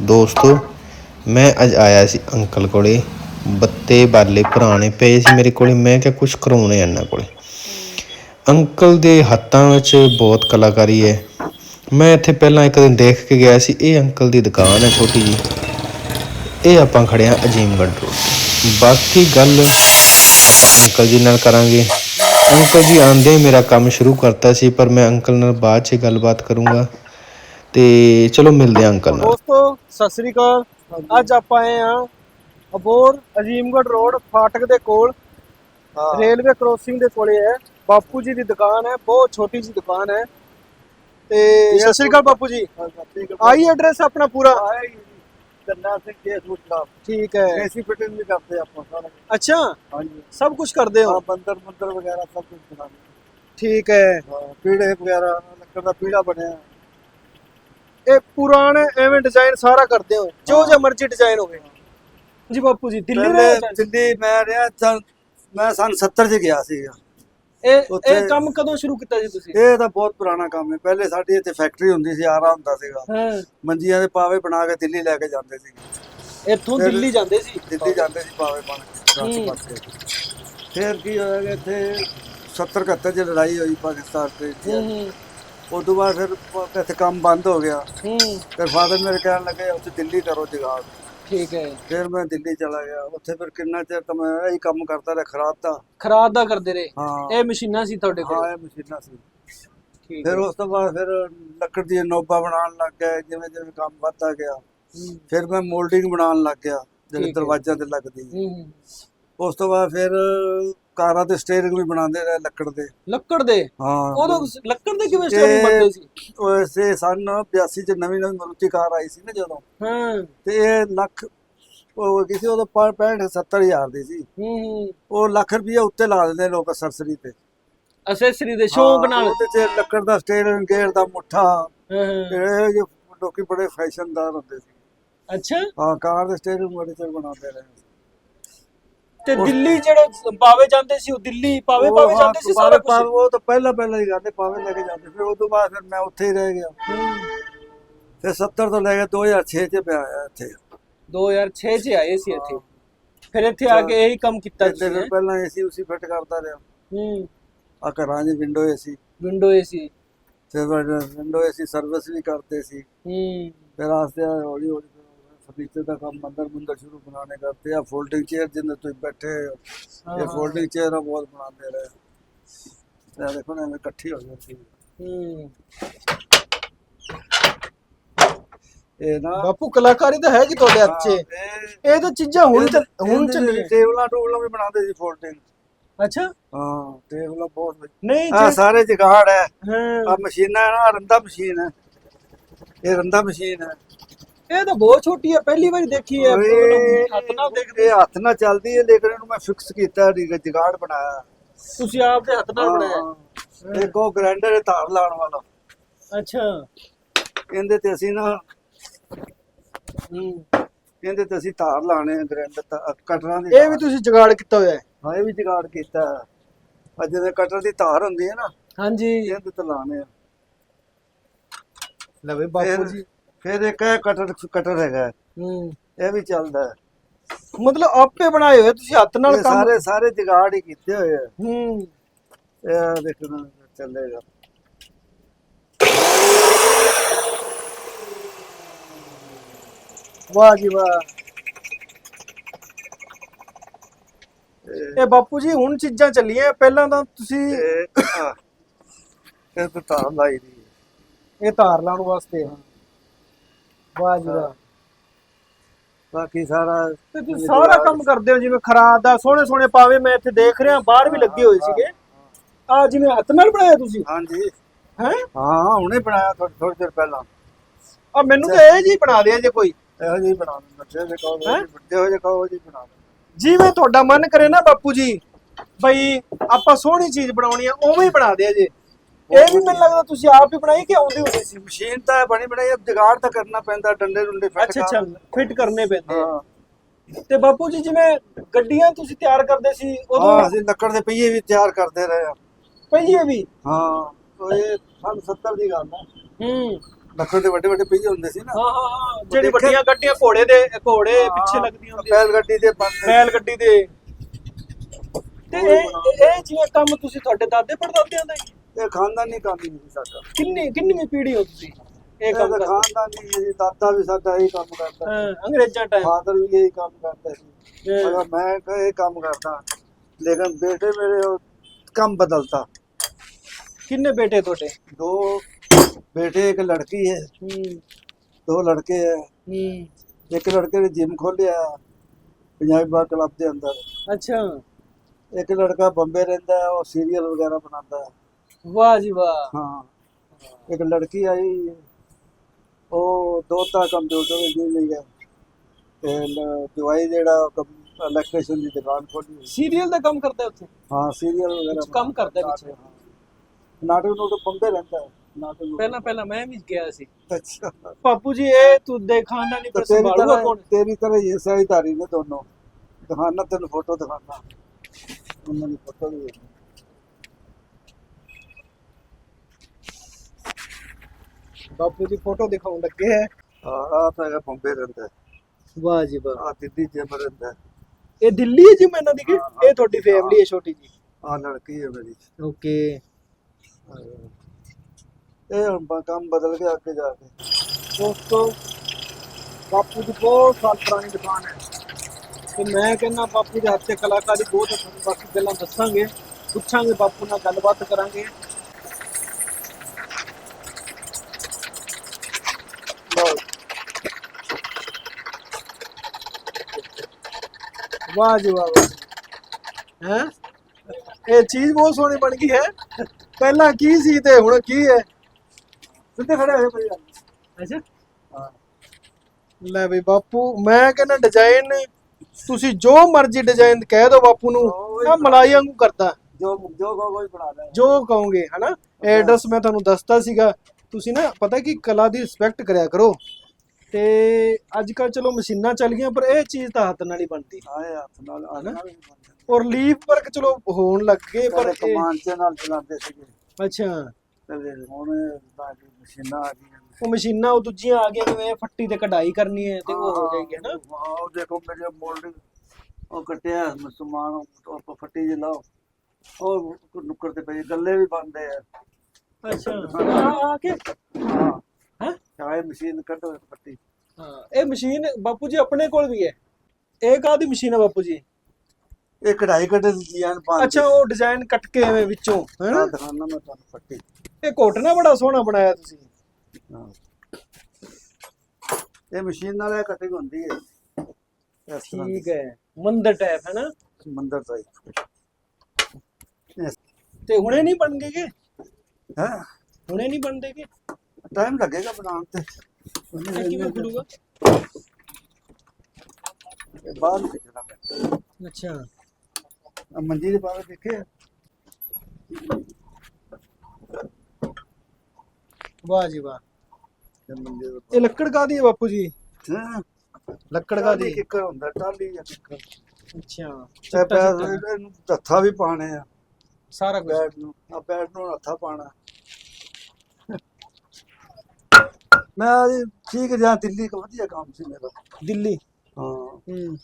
ਦੋਸਤੋ, ਮੈਂ ਅੱਜ ਆਇਆ ਸੀ ਅੰਕਲ ਕੋਲੇ। ਬੱਤੇ ਬਾਲੇ ਪੁਰਾਣੇ ਪਏ ਸੀ ਮੇਰੇ ਕੋਲੇ। ਮੈਂ ਕਿਹਾ ਕੁਝ ਕਰਾਉਣੇ ਇਹਨਾਂ ਕੋਲੇ। ਅੰਕਲ ਦੇ ਹੱਥਾਂ ਵਿੱਚ ਬਹੁਤ ਕਲਾਕਾਰੀ ਹੈ। ਮੈਂ ਇੱਥੇ ਪਹਿਲਾਂ ਇੱਕ ਦਿਨ ਦੇਖ ਕੇ ਗਿਆ ਸੀ। ਇਹ ਅੰਕਲ ਦੀ ਦੁਕਾਨ ਹੈ ਛੋਟੀ ਜੀ ਇਹ ਆਪਾਂ ਖੜੇ ਹਾਂ ਅਜੀਮਗੜ੍ਹ ਰੋਡ ਬਾਕੀ ਗੱਲ ਆਪਾਂ ਅੰਕਲ ਜੀ ਨਾਲ ਕਰਾਂਗੇ। ਅੰਕਲ ਜੀ ਆਂਦੇ ਹੀ ਮੇਰਾ ਕੰਮ ਸ਼ੁਰੂ ਕਰਤਾ ਸੀ, ਪਰ ਮੈਂ ਅੰਕਲ ਨਾਲ ਬਾਅਦ 'ਚ ਗੱਲਬਾਤ ਕਰੂੰਗਾ। ਤੇ ਚਲੋ ਮਿਲਦੇ ਹਾਂ ਅੰਕਲ ਨਾਲ। ਦੋਸਤੋ ਸਤਿ ਸ੍ਰੀ ਅਕਾਲ। ਅੱਜ ਆਪਾਂ ਆਏ ਆ ਅਬੋਰ ਅਜੀਮਗੜ੍ਹ ਰੋਡ ਫਾਟਕ ਦੇ ਕੋਲ। ਰੇਲਵੇ ਕ੍ਰੋਸਿੰਗ ਦੇ ਕੋਲੇ ਹੈ। ਬਾਪੂ ਜੀ ਦੀ ਦੁਕਾਨ ਹੈ ਬਹੁਤ ਛੋਟੀ ਜੀ ਦੁਕਾਨ ਹੈ। ਤੇ ਸਤਿ ਸ੍ਰੀ ਅਕਾਲ ਬਾਪੂ ਜੀ। ਆਈ ਐਡਰੈਸ ਆਪਣਾ ਪੂਰਾ? ਕੰਨਾ ਸਿੰਘ ਕੇਸ ਮੁਸਲਾ ਠੀਕ ਹੈ। ਐਸੀ ਫਿਟਿੰਗ ਵੀ ਕਰਦੇ ਆਪਾਂ ਸਾਰਾ ਅੱਛਾ। ਹਾਂਜੀ। ਸਭ ਕੁਝ ਕਰਦੇ ਹੋ? ਹਾਂ ਬੰਦਰ ਬੰਦਰ ਵਗੈਰਾ ਸਭ ਕੁਝ ਬਣਾਉਂਦੇ ਠੀਕ ਹੈ। ਹਾਂ ਪੀੜੇ ਵਗੈਰਾ ਲੱਕੜ ਦਾ ਪੀੜਾ ਬਣਿਆ। ਇਹ ਪੁਰਾਣੇ ਐਵੇਂ ਡਿਜ਼ਾਈਨ ਸਾਰਾ ਕਰਦੇ ਹੋ ਜੋ ਜੋ ਮਰਜ਼ੀ ਡਿਜ਼ਾਈਨ ਹੋਵੇ। ਜੀ ਬਾਪੂ ਜੀ ਦਿੱਲੀ ਰਹੇ ਹੋ? ਪਹਿਲੇ ਦਿੱਲੀ ਮੈਂ ਰਿਹਾ ਸਨ ਮੈਂ ਸਨ 70 ਚ ਗਿਆ ਸੀਗਾ। ਇਹ ਇਹ ਉੱਥੇ- ਕੰਮ ਕਦੋਂ ਸ਼ੁਰੂ ਕੀਤਾ ਜੀ ਤੁਸੀਂ? ਇਹ ਤਾਂ ਬਹੁਤ ਪੁਰਾਣਾ ਕੰਮ ਹੈ। ਪਹਿਲੇ ਸਾਡੀ ਇੱਥੇ ਫੈਕਟਰੀ ਹੁੰਦੀ ਸੀ ਆਰਾ ਹੁੰਦਾ ਸੀਗਾ। ਹਾਂ। ਮੰਜੀਆਂ ਦੇ ਪਾਵੇ ਬਣਾ ਕੇ ਦਿੱਲੀ ਲੈ ਕੇ ਜਾਂਦੇ ਸੀ। ਇੱਥੋਂ ਦਿੱਲੀ ਜਾਂਦੇ ਸੀ? ਦਿੱਲੀ ਜਾਂਦੇ ਸੀ ਪਾਵੇ ਬਣ ਕੇ ਹੂੰ। ਦਸ ਪਾਸੇ ਫਿਰ ਕੀ ਹੋਇਆ ਕਿ ਇੱਥੇ 70 71 ਚ ਲੜਾਈ ਹੋਈ ਪਾਕਿਸਤਾਨ ਤੇ। ਹੂੰ ਹੂੰ। ਉਸ ਤੋਂ ਬਾਅਦ ਫਿਰ ਪ- ਇੱਥੇ ਕੰਮ ਬੰਦ ਹੋ ਗਿਆ। ਹੂੰ। ਫਿਰ ਫਾਦਰ ਮੇਰੇ ਕਹਿਣ ਲੱਗੇ ਉੱਥੇ ਦਿੱਲੀ ਕਰੋ ਜਗਾੜ ਠੀਕ ਹੈ। ਫਿਰ ਮੈਂ ਦਿੱਲੀ ਚਲਾ ਗਿਆ। ਉੱਥੇ ਫਿਰ ਕਿੰਨਾ ਚਿਰ ਤਾਂ ਮੈਂ ਇਹੀ ਕੰਮ ਕਰਦਾ ਰਿਹਾ ਖਰਾਬ ਦਾ ਖਰਾਦ ਦਾ ਕਰਦੇ ਰਹੇ। ਹਾਂ। ਇਹ ਮਸ਼ੀਨਾਂ ਸੀ ਤੁਹਾਡੇ ਕੋਲ? ਹਾਂ ਇਹ ਮਸ਼ੀਨਾਂ ਸੀ। ਠੀਕ ਫਿਰ ਉਸ ਤੋਂ ਬਾਅਦ ਫਿਰ ਲੱਕੜ ਦੀਆਂ ਨੋਬਾਂ ਬਣਾਉਣ ਲੱਗ ਗਿਆ ਜਿਵੇਂ ਜਿਵੇਂ ਕੰਮ ਵੱਧਦਾ ਗਿਆ। ਹੂੰ। ਫਿਰ ਮੈਂ ਮੋਲਡਿੰਗ ਬਣਾਉਣ ਲੱਗ ਗਿਆ ਜਿਹੜੇ ਹੈ। ਦਰਵਾਜ਼ਿਆਂ ਤੇ ਲੱਗਦੀ। ਹੂੰ, ਹੂੰ। ਉਸ ਤੋਂ ਬਾਅਦ ਫਿਰ ਕਾਰਾਂ ਦੇ ਸਟੀਅਰਿੰਗ ਵੀ ਬਣਾਉਂਦੇ ਰਹੇ ਲੱਕੜ ਦੇ। ਲੱਕੜ ਦੇ? ਹਾਂ। ਉਦੋਂ ਲੱਕੜ ਦੇ ਕਿਵੇਂ ਸਟੇਰਿੰਗ ਇਹ- ਬਣਦੇ ਸੀ? ਵੈਸੇ ਸਨ 82 ਚ ਨਵੀਂ ਨਵੀਂ ਮਾਰੂਤੀ ਕਾਰ ਆਈ ਸੀ ਨਾ ਜਦੋਂ। ਹਾਂ। ਤੇ ਇਹ ਲੱਖ ਉਹ ਕਿਸੇ ਉਦੋਂ 65 70 ਹਜ਼ਾਰ ਦੀ ਸੀ। ਹੂੰ ਹੂੰ। ਉਹ ਲੱਖ ਰੁਪਈਆ ਉੱਤੇ ਲਾ ਦਿੰਦੇ ਲੋਕ ਸਰਸਰੀ ਤੇ। ਅਸੈਸਰੀ ਦੇ ਸ਼ੌਂਕ ਨਾਲ। ਉਹਦੇ ਚ ਲੱਕੜ ਦਾ ਸਟੀਅਰਿੰਗ ਗੇਅਰ ਦਾ ਮੁੱਠਾ। ਤੇ ਇਹ ਜਿਹੇ ਲੋਕੀ ਬੜੇ ਫੈਸ਼ਨਦਾਰ ਹੁੰਦੇ ਸੀ। ਅੱਛਾ। ਹਾਂ ਕਾਰ ਦੇ ਸਟੀਅਰਿੰਗ ਬੜੇ ਚਿਰ ਬਣਾਉਂਦੇ ਰਹੇ। ਤੇ ਦਿੱਲੀ ਜਿਹੜੇ ਪਾਵੇ ਜਾਂਦੇ ਸੀ ਉਹ ਦਿੱਲੀ ਪਾਵੇ ਪਾਵੇ ਜਾਂਦੇ ਸੀ ਸਾਰਾ ਪਾਵੇ- ਕੁਝ ਉਹ ਤਾਂ ਪਹਿਲਾਂ ਪਹਿਲਾਂ ਹੀ ਕਰਦੇ ਪਾਵੇ ਲੈ ਕੇ ਜਾਂਦੇ ਫਿਰ ਉਸ ਤੋਂ ਬਾਅਦ ਫਿਰ ਮੈਂ ਉੱਥੇ ਹੀ ਰਹਿ ਗਿਆ। ਫਿਰ 70 ਤੋਂ ਲੈ ਕੇ 2006 ਚ ਪਿਆ ਆਇਆ ਇੱਥੇ। 2006 ਚ ਆਏ ਸੀ ਇੱਥੇ। ਫਿਰ ਇੱਥੇ ਆ ਕੇ ਇਹੀ ਕੰਮ ਕੀਤਾ ਤੇ ਤੁਸੀਂ ਫਿਰ ਪਹਿਲਾਂ ਏਸੀ ਉਸੀ ਫਿੱਟ ਕਰਦਾ ਰਿਹਾ। ਹੂੰ। ਆ ਘਰਾਂ 'ਚ ਵਿੰਡੋ ਏਸੀ ਵਿੰਡੋ ਏਸੀ ਫਿਰ ਵਿੰਡੋ ਏਸੀ ਸਰਵਿਸ ਵੀ ਕਰਦੇ ਸੀ। ਹੂੰ। ਫਿਰ ਆਸਤੇ ਹੌਲੀ ਹੌਲੀ ਫਰਨੀਚਰ ਦਾ ਕੰਮ ਅੰਦਰ ਮੁੰਦਰ ਸ਼ੁਰੂ ਬਣਾਣੇ ਕਰਤੇ ਆ ਫੋਲਡਿੰਗ ਚੇਅਰ ਜਿੰਨੇ ਤੁਸੀਂ ਬੈਠੇ ਹੋ ਇਹ ਫੋਲਡਿੰਗ ਚੇਅਰ ਬਹੁਤ ਬਣਾਉਂਦੇ ਰਹੇ। ਤੇ ਦੇਖੋ ਨਾ ਐਵੇਂ ਇਕੱਠੀ ਹੋ ਜਾਂਦੀ ਹੂੰ। ਇਹ ਨਾ ਬਾਪੂ ਕਲਾਕਾਰੀ ਤਾਂ ਹੈ ਕਿ ਤੁਹਾਡੇ ਹੱਥ 'ਚ? ਇਹ ਤਾਂ ਚੀਜ਼ਾਂ ਹੁਣ ਹੁਣ ਚੱਲੀਆਂ ਟੇਬਲਾਂ ਟੂਬਲਾਂ ਵੀ ਬਣਾਉਂਦੇ ਸੀ ਫੋਲਡਿੰਗ ਅੱਛਾ। ਹਾਂ ਟੇਬਲਾਂ ਬਹੁਤ ਨਹੀਂ ਆ ਸਾਰੇ ਜਗਾੜ ਹੈ। ਹਾਂ। ਆ ਮਸ਼ੀਨਾਂ ਹੈ ਨਾ ਰੰਦਾ ਮਸ਼ੀਨ ਹੈ। ਇਹ ਰੰਦਾ ਮਸ਼ੀਨ ਹੈ। ਇਹ ਤਾਂ ਬਹੁਤ ਛੋਟੀ ਹੈ ਪਹਿਲੀ ਵਾਰੀ ਦੇਖੀ ਹੈ ਹੱਥ ਨਾਲ ਦੇਖਦੇ ਇਹ ਹੱਥ ਨਾਲ ਚੱਲਦੀ ਹੈ ਲੇਕਿਨ ਇਹਨੂੰ ਮੈਂ ਫਿਕਸ ਕੀਤਾ ਜਗਾੜ ਬਣਾਇਆ। ਤੁਸੀਂ ਆਪ ਦੇ ਹੱਥ ਨਾਲ ਬਣਾਇਆ। ਇੱਕ ਉਹ ਗ੍ਰਾਈਂਡਰ ਹੈ ਧਾਰ ਲਾਉਣ ਵਾਲਾ। ਅੱਛਾ। ਇਹਦੇ ਤੇ ਅਸੀਂ ਨਾ ਇਹਦੇ ਤੇ ਅਸੀਂ ਧਾਰ ਲਾਣੇ ਆ ਗ੍ਰਾਈਂਡਰ ਕਟਰਾਂ ਦੀ ਇਹ ਵੀ ਤੁਸੀਂ ਜੁਗਾੜ ਕੀਤਾ ਹੋਇਆ ਹੈ? ਹਾਂ ਇਹ ਵੀ ਜਗਾੜ ਕੀਤਾ। ਆ ਜਿਵੇਂ ਕਟਰ ਦੀ ਧਾਰ ਹੁੰਦੀ ਹੈ ਨਾ ਹਾਂਜੀ। ਇਹਦੇ ਤੇ ਲਾਣੇ ਆ। ਲਵੇ ਬਾਪੂ ਜੀ। ਫਿਰ ਇੱਕ ਇਹ ਕਟਰ ਕਟਰ ਹੈਗਾ। ਹੂੰ। ਇਹ ਵੀ ਚੱਲਦਾ। ਹੈ ਮਤਲਬ ਆਪੇ ਬਣਾਏ ਹੋਏ ਤੁਸੀਂ ਹੱਥ ਨਾਲ ਇਹ ਕੰਮ ਸਾਰੇ ਸਾਰੇ ਜਗਾੜ ਹੀ ਕੀਤੇ ਹੋਏ ਆ। ਹੂੰ। ਇਹ ਦੇਖਣਾ ਚੱਲੇਗਾ। ਵਾਹ ਜੀ ਵਾਹ। ਇਹ ਬਾਪੂ ਜੀ ਹੁਣ ਚੀਜ਼ਾਂ ਚੱਲੀਆਂ ਪਹਿਲਾਂ ਤਾਂ ਤੁਸੀਂ ਇਹ ਆਹ, ਇਹ ਤੇ ਲਾਈ ਦੀ। ਹੈ। ਇਹ ਧਾਰ ਲਾਉਣ ਵਾਸਤੇ। ਵਾਹ ਜੀ ਵਾਹ। ਬਾਕੀ ਸਾਰਾ ਤੇ ਤੁਸੀਂ ਸਾਰਾ ਕੰਮ ਕਰਦੇ ਹੋ ਜਿਵੇਂ ਖਰਾਦ ਦਾ ਸੋਹਣੇ ਸੋਹਣੇ ਪਾਵੇ ਮੈਂ ਇੱਥੇ ਦੇਖ ਰਿਹਾ ਬਾਹਰ ਵੀ ਲੱਗੇ ਹੋਏ ਸੀਗੇ। ਆ ਜਿਵੇਂ ਹੱਥ ਨਾਲ ਬਣਾਇਆ ਤੁਸੀਂ? ਹਾਂਜੀ। ਹੈ? ਹਾਂ ਹੁਣੇ ਬਣਾਇਆ ਥੋੜੀ ਥੋੜੀ ਦੇਰ ਪਹਿਲਾਂ। ਆ ਮੈਨੂੰ ਤਾਂ ਇਹ ਜੀ ਬਣਾ ਦਿਆ ਜੇ ਕੋਈ। ਇਹੋ ਜਿਹੀ ਬਣਾ ਬੱਚੇ ਦੇ ਕਹੋ? ਵੱਡੇ ਹੋ? ਜੇ ਕਹੋ ਜੀ ਬਣਾ ਜਿਵੇਂ ਤੁਹਾਡਾ ਮਨ ਕਰੇ ਨਾ ਬਾਪੂ ਜੀ ਬਈ ਆਪਾਂ ਸੋਹਣੀ ਚੀਜ਼ ਬਣਾਉਣੀ ਆ ਉਵੇਂ ਹੀ ਬਣਾ ਦਿਆ ਜੇ। ਇਹ ਵੀ ਮੈਨੂੰ ਲੱਗਦਾ ਤੁਸੀਂ ਆਪ ਹੀ ਬਣਾਈ ਕਿ ਆਉਂਦੀ ਹੁੰਦੀ ਸੀ? ਮਸ਼ੀਨ ਤਾਂ ਬਣੀ ਬਣਾਈ ਜਗਾੜ ਤਾਂ ਕਰਨਾ ਪੈਂਦਾ ਡੰਡੇ ਡੁੰਡੇ ਫਿੱਟ ਅੱਛਾ ਅੱਛਾ ਫਿੱਟ ਕਰਨੇ ਪੈਂਦੇ ਆ। ਹਾਂ। ਤੇ ਬਾਪੂ ਜੀ ਜਿਵੇਂ ਗੱਡੀਆਂ ਤੁਸੀਂ ਤਿਆਰ ਕਰਦੇ ਸੀ ਉਦੋਂ ਹਾਂ ਅਸੀਂ ਲੱਕੜ ਦੇ ਪਹੀਏ ਵੀ ਤਿਆਰ ਕਰਦੇ ਰਹੇ ਆ। ਪਹੀਏ ਵੀ? ਹਾਂ ਉਹ ਇਹ ਸਨ 70 ਦੀ ਗੱਲ ਹੈ ਹੂੰ। ਲੱਕੜ ਦੇ ਵੱਡੇ ਵੱਡੇ ਪਹੀਏ ਹੁੰਦੇ ਸੀ ਨਾ। ਹਾਂ ਹਾਂ ਹਾਂ ਜਿਹੜੀ ਦੇਖਿਆ- ਵੱਡੀਆਂ ਗੱਡੀਆਂ ਘੋੜੇ ਦੇ ਘੋੜੇ ਪਿੱਛੇ ਲੱਗਦੀਆਂ ਹੁੰਦੀਆਂ ਬੈਲ ਗੱਡੀ ਦੇ ਬੰਦ ਬੈਲ ਗੱਡੀ ਦੇ। ਤੇ ਇਹ ਇਹ ਜਿਵੇਂ ਕੰਮ ਤੁਸੀਂ ਤੁਹਾਡੇ ਦਾਦੇ ਪੜਦਾਦਿਆਂ ਦਾ ਹੈ? ਇਹ ਖਾਨਦਾਨੀ ਕੰਮ ਹੀ ਨਹੀਂ ਸਾਡਾ। ਕਿੰਨੇ ਕਿੰਨੀ ਪੀੜ੍ਹੀ ਹੋ ਤੁਸੀਂ ਇਹ ਕੰਮ ਖਾਨਦਾਨੀ ਜੀ ਦਾਦਾ ਵੀ ਸਾਡਾ ਇਹ ਕੰਮ ਕਰਦਾ ਹਾਂ, ਅੰਗਰੇਜ਼ਾਂ ਟਾਈਮ ਫਾਦਰ ਵੀ ਇਹ ਕੰਮ ਕਰਦਾ ਸੀ। ਹਾਂ। ਮੈਂ ਕ- ਇਹ ਕੰਮ ਕਰਦਾ ਲੇਕਿਨ ਬੇਟੇ ਮੇਰੇ ਉਹ ਕੰਮ ਬਦਲਤਾ। ਕਿੰਨੇ ਬੇਟੇ ਤੁਹਾਡੇ? ਦੋ ਬੇਟੇ ਇੱਕ ਲੜਕੀ ਹੈ। ਹੂੰ। ਦੋ ਲੜਕੇ ਹੈ। ਹੂੰ। ਇੱਕ ਲੜਕੇ ਨੇ ਜਿਮ ਖੋਲਿਆ ਪੰਜਾਬੀ ਬਾਰ ਦੇ ਅੰਦਰ। ਅੱਛਾ। ਇੱਕ ਲੜਕਾ ਬੰਬੇ ਰਹਿੰਦਾ ਉਹ ਸੀਰੀਅਲ ਵਗੈਰਾ ਬਣਾਉਂਦਾ ਹੈ। ਵਾਹ ਜੀ ਵਾਹ हाँ एक लड़की आई वो दोता कंप्यूटर इंजीनियर है दवाई जेड़ा इलेक्ट्रिशियन की दुकान खोली हुई। ਸੀਰੀਅਲ ਦਾ ਕੰਮ ਕਰਦਾ ਉੱਥੇ हाँ सीरियल वगैरह कुछ कम करता है बनाता हाँ। नाटक नूटक बम्बे रहता है नाटक नूटक। ਪਹਿਲਾਂ ਪਹਿਲਾਂ ਮੈਂ ਵੀ ਗਿਆ ਸੀ अच्छा ਪਾਪੂ ਜੀ ਇਹ ਤੂੰ ਦੇਖਾਂ ਨਾ ਨਹੀਂ तो ਪਰ तेरी ਸੰਭਾਲੂਗਾ तरह ਕੌਣ तेरी तरह ये सहीदारी ने दोनों दिखाना तेन फोटो दिखाना उन्होंने फोटो भी देखी। ਬਾਪੂ ਦੀ ਫੋਟੋ ਦਿਖਾਉਣ ਲੱਗੇ ਹੈ। ਆ ਤਾਂ ਹੈਗਾ ਬੰਬੇ ਰਹਿੰਦਾ ਵਾਹ ਜੀ ਵਾਹ। ਆ ਦਿੱਲੀ ਜਿਮ ਰਹਿੰਦਾ ਇਹ ਦਿੱਲੀ ਹੈ ਜੀ ਮੈਂ ਦੀ ਕਿ ਇਹ ਤੁਹਾਡੀ ਫੈਮਿਲੀ ਹੈ। ਛੋਟੀ ਜੀ ਆ ਲੜਕੀ ਹੈ ਮੇਰੀ। ਓਕੇ ਇਹ ਹੁਣ ਕੰਮ ਬਦਲ ਗਿਆ ਅੱਗੇ ਜਾ ਕੇ। ਦੋਸਤੋ ਬਾਪੂ ਦੀ ਬਹੁਤ ਸਾਲ ਪੁਰਾਣੀ ਦੁਕਾਨ ਹੈ। ਤੇ ਮੈਂ ਕਹਿੰਦਾ ਬਾਪੂ ਦੇ ਹੱਥ ਕਲਾਕਾਰੀ ਬਹੁਤ ਹੈ ਬਾਕੀ ਗੱਲਾਂ ਦੱਸਾਂਗੇ। ਪੁੱਛਾਂਗੇ ਬਾਪੂ ਨਾਲ ਗੱਲਬਾਤ ਕਰਾਂਗੇ। ਵਾਹ ਜੀ ਵਾਹ ਵਾਹ। ਹੈ? ਇਹ ਚੀਜ਼ ਬਹੁਤ ਸੋਹਣੀ ਬਣ ਗਈ ਹੈ। ਪਹਿਲਾਂ ਕੀ ਸੀ ਤੇ ਹੁਣ ਕੀ ਹੈ? ਸਿੱਧੇ ਖੜੇ ਹੋਏ ਭਾਈ ਅੱਛਾ। ਲੈ ਬਈ ਬਾਪੂ ਮੈਂ ਕਹਿੰਦਾ ਡਿਜ਼ਾਈਨ ਤੁਸੀਂ ਜੋ ਮਰਜ਼ੀ ਡਿਜ਼ਾਈਨ ਕਹਿ ਦਿਓ ਬਾਪੂ ਨੂੰ। ਆ ਮਲਾਈ ਵਾਂਗੂ ਕਰਦਾ। ਜੋ ਜੋ ਕੋਈ ਬਣਾਦਾ ਜੋ ਕਹੋਗੇ ਹਨਾ? ਐਡਰੈਸ ਮੈਂ ਤੁਹਾਨੂੰ ਦੱਸਤਾ ਸੀਗਾ। ਤੁਸੀਂ ਨਾ ਪਤਾ ਕਿ ਕਲਾ ਦੀ ਰਿਸਪੈਕਟ ਕਰਿਆ ਕਰੋ। ਤੇ ਅੱਜ ਕੱਲ ਚਲੋ ਮਸ਼ੀਨਾਂ ਚੱਲ ਗਈਆਂ ਪਰ ਇਹ ਚੀਜ਼ ਤਾਂ ਹੱਥ ਨਾਲ ਹੀ ਬਣਦੀ। ਆਏ ਹੱਥ ਨਾਲ ਹਨਾ ਔਰ ਲੀਫ ਵਰਕ ਚਲੋ ਹੋਣ ਲੱਗ ਗਏ ਪਰ ਇਹ ਕਮਾਂਚੇ ਨਾਲ ਚਲਾਉਂਦੇ ਸੀਗੇ। ਅੱਛਾ। ਤੇ ਹੁਣ ਬਾਕੀ ਮਸ਼ੀਨਾਂ ਆ ਗਈਆਂ। ਉਹ ਮਸ਼ੀਨਾਂ ਉਹ ਦੂਜੀਆਂ ਆ ਗਈਆਂ ਜਿਵੇਂ ਫੱਟੀ ਤੇ ਕਢਾਈ ਕਰਨੀ ਹੈ ਤੇ ਉਹ ਹੋ ਜਾਏਗੀ ਹਨਾ? ਵਾਓ ਦੇਖੋ ਮੇਰੇ ਮੋਲਡਿੰਗ ਉਹ ਕੱਟਿਆ ਮੁਸਲਮਾਨ ਉਹ ਫੱਟੀ ਜੇ ਲਾਓ। ਉਹ ਨੁੱਕਰ ਤੇ ਪਈ ਗੱਲੇ ਵੀ ਬੰਦੇ ਆ। ਅੱਛਾ। ਆ ਕੇ? ਹੈ ਮਸ਼ੀਨ ਕੱਢੋ ਫੱਟੀ ਹਾਂ ਇਹ ਮਸ਼ੀਨ ਬਾਪੂ ਜੀ ਆਪਣੇ ਕੋਲ ਵੀ ਹੈ। ਇਹ ਕਾਹਦੀ ਮਸ਼ੀਨ ਹੈ ਬਾਪੂ ਜੀ? ਇਹ ਕਢਾਈ ਕੱਢੇ ਦੀ ਜੀਨ ਪਾ ਅੱਛਾ ਉਹ ਡਿਜ਼ਾਈਨ ਕੱਟ ਕੇ ਐਵੇਂ ਵਿੱਚੋਂ ਹੈਨਾ ਦਿਖਾਣਾ ਮੈਂ ਤੁਹਾਨੂੰ ਫੱਟੀ ਇਹ ਕੋਟਨਾ ਬੜਾ ਸੋਹਣਾ ਬਣਾਇਆ ਤੁਸੀਂ। ਹਾਂ। ਇਹ ਮਸ਼ੀਨ ਨਾਲ ਇਹ ਕਟਿੰਗ ਹੁੰਦੀ ਹੈ। ਦੀ। ਠੀਕ ਹੈ ਮੰਦਰ ਟਾਈਪ ਹੈ ਨਾ? ਮੰਦਰ ਟਾਈਪ ਤੇ ਹੁਣੇ ਨਹੀਂ ਬਣ ਗਏ ਕਿ? ਹੈ? ਹੁਣੇ ਨਹੀਂ ਬਣਦੇ ਕਿ? ਟਾਈਮ ਲੱਗੇਗਾ ਬਣਾਉਣ ਤੇ। ਇਹ ਕਿਵੇਂ ਖੁੱਲੂਗਾ ਇਹ ਬਾਹਰ ਨੂੰ ਪੈਂਦਾ। ਅੱਛਾ। ਆਹ ਮੰਜੀ ਦੇ ਬਾਹਰ ਦੇਖੇ ਆ? ਵਾਹ ਜੀ ਵਾਹ। ਇਹ ਮੰਜੀ ਦੇ ਇਹ ਲੱਕੜ ਕਾਦੀ ਹੈ ਬਾਪੂ ਜੀ? ਹਾਂ? ਲੱਕੜ ਕਾਦੀ ਕਿੱਕਰ ਹੁੰਦਾ ਟਾਲੀ ਜਾਂ ਕਿੱਕਰ। ਅੱਛਾ। ਚਿੱਟਾ ਪੈਰ। ਇਹਨੂੰ ਹੱਥਾਂ ਵੀ ਪਾਣੇ ਆ। ਸਾਰਾ ਕੁਝ ਬੈਟ ਨੂੰ ਆ ਬੈਟ ਨੂੰ ਹੱਥਾਂ ਪਾਣਾ ਮੈਂ ਜੀ ਠੀਕ ਜਾਂ ਦਿੱਲੀ ਕੋ ਵਧੀਆ ਕੰਮ ਸੀ ਮੇਰਾ। ਦਿੱਲੀ? ਹਾਂ। ਹੂੰ।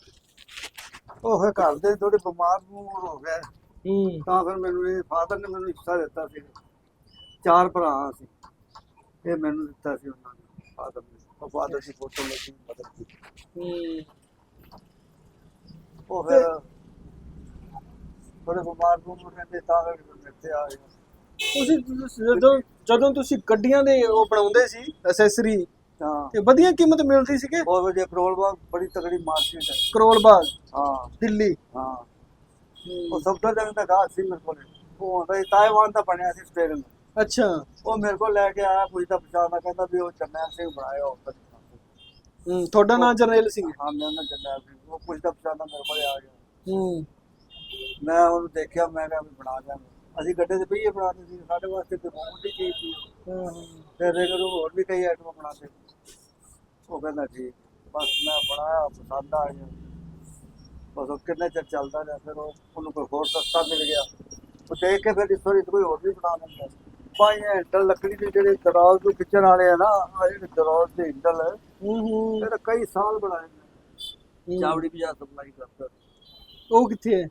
ਉਹ ਫਿਰ ਘਰ ਦੇ ਥੋੜੇ ਬਿਮਾਰ ਨੂੰ ਹੋ ਗਏ। ਹੂੰ। ਤਾਂ ਫਿਰ ਮੈਨੂੰ ਇਹ ਫਾਦਰ ਨੇ ਮੈਨੂੰ ਹਿੱਸਾ ਦਿੱਤਾ ਸੀ। ਚਾਰ ਭਰਾ ਸੀ। ਇਹ ਮੈਨੂੰ ਦਿੱਤਾ ਸੀ ਉਹਨਾਂ ਨੇ ਫਾਦਰ ਨੇ। ਉਹ ਫਾਦਰ ਦੀ ਫੋਟੋ ਲੱਗੀ ਮਦਦ ਕੀਤੀ। ਹੂੰ। ਉਹ ਫਿਰ ਥੋੜੇ ਬਿਮਾਰ ਨੂੰ ਰਹਿੰਦੇ ਤਾਂ ਫਿਰ ਮੈਂ ਇੱਥੇ ਆ ਗਿਆ ਤੁਸੀਂ ਜਦੋਂ ਜਦੋਂ ਤੁਸੀਂ ਗੱਡੀਆਂ ਦੇ ਉਹ ਬਣਾਉਂਦੇ ਸੀ ਐਸੈਸਰੀ ਹਾਂ। ਤੇ ਵਧੀਆ ਕੀਮਤ ਮਿਲਦੀ ਸੀ ਕਿ? ਬਹੁਤ ਵਧੀਆ ਕਰੋਲ ਬਾਗ ਬੜੀ ਤਗੜੀ ਮਾਰਕੀਟ ਹੈ। ਕਰੋਲ ਬਾਗ? ਹਾਂ। ਦਿੱਲੀ? ਹਾਂ। ਉਹ ਸਭ ਤੋਂ ਜ਼ਿਆਦਾ ਗਾਹ ਸੀ ਮੇਰੇ ਕੋਲ। ਉਹ ਹੁੰਦਾ ਸੀ ਤਾਇਵਾਨ ਦਾ ਬਣਿਆ ਸੀ ਸਟੇਡੀਅਮ ਅੱਛਾ। ਉਹ ਮੇਰੇ ਕੋਲ ਲੈ ਕੇ ਆਇਆ ਪੁੱਛਦਾ ਪਛਾਣਦਾ ਕਹਿੰਦਾ ਵੀ ਉਹ ਜਰਨੈਲ ਸਿੰਘ ਬਣਾਇਆ ਉਹ ਹੂੰ ਤੁਹਾਡਾ ਨਾਮ ਜਰਨੈਲ ਸਿੰਘ ਹੈ। ਹਾਂ ਮੈਂ ਉਹਨਾਂ ਜਰਨੈਲ ਸਿੰਘ ਉਹ ਪੁੱਛਦਾ ਪਛਾਣਦਾ ਮੇਰੇ ਕੋਲ ਆ ਗਿਆ। ਹੂੰ। ਮੈਂ ਉਹਨੂੰ ਦੇਖਿਆ ਮੈਂ ਕਿਹਾ ਵੀ ਬਣਾ ਦਿਆਂਗੇ। ਅਸੀਂ ਗੱਡੇ ਦੇ ਪਹੀਏ ਬਣਾਉਂਦੇ ਸੀ ਸਾਡੇ ਵਾਸਤੇ ਤੇ ਬਹੁਤ ਵੱਡੀ ਚੀਜ਼ ਸੀ। ਫਿਰ ਰੇਗਰ ਹੋਰ ਵੀ ਕਈ ਆਈਟਮਾਂ ਬਣਾਉਂਦੇ ਉਹ ਕਹਿੰਦਾ ਠੀਕ ਬਸ ਮੈਂ ਬਣਾਇਆ ਪਸੰਦ ਆ ਗਿਆ। ਬਸ ਉਹ ਕਿੰਨੇ ਚਿਰ ਚੱਲਦਾ ਰਿਹਾ ਫਿਰ ਉਹ ਉਹਨੂੰ ਕੋਈ ਹੋਰ ਸਸਤਾ ਮਿਲ ਗਿਆ। ਉਹ ਦੇਖ ਕੇ ਫਿਰ ਇਸ ਵਾਰੀ ਕੋਈ ਹੋਰ ਵੀ ਬਣਾ ਲੈਂਦਾ। ਇਹ ਹੈਂਡਲ ਲੱਕੜੀ ਦੇ ਜਿਹੜੇ ਦਰਾਜ਼ ਨੂੰ ਖਿੱਚਣ ਵਾਲੇ ਆ ਨਾ ਆ ਜਿਹੜੇ ਦਰਾਜ਼ ਦੇ ਹੈਂਡਲ ਹੈ ਹੂੰ। ਤਾਂ ਕਈ ਸਾਲ ਬਣਾਏ ਨੇ। ਚਾਵੜੀ ਬਾਜ਼ਾਰ ਸਪਲਾਈ ਕਰਦਾ। ਉਹ ਕਿੱਥੇ ਹੈ?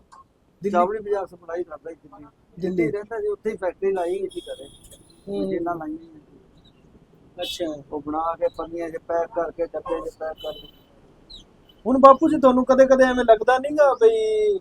ਚਾਵੜੀ ਬਾਜ਼ਾਰ ਸਪਲਾਈ ਕਰਦਾ ਹੀ ਦਿੱਲੀ ਦਿੱਲੀ। ਰਹਿੰਦਾ ਜੀ ਉੱਥੇ ਹੀ ਫੈਕਟਰੀ ਲਾਈ ਸੀ ਕਰੇ ਹੂੰ। ਜਿੰਨਾ ਲਾਈ ਹੋਈ ਸੀ। ਅੱਛਾ ਉਹ ਬਣਾ ਕੇ ਪੰਨੀਆਂ 'ਚ ਪੈਕ ਕਰਕੇ ਡੱਬੇ 'ਚ ਪੈਕ ਕਰਕੇ ਹੁਣ ਬਾਪੂ ਜੀ ਤੁਹਾਨੂੰ ਕਦੇ ਕਦੇ ਐਵੇਂ ਲੱਗਦਾ ਨਹੀਂਗਾ ਬਈ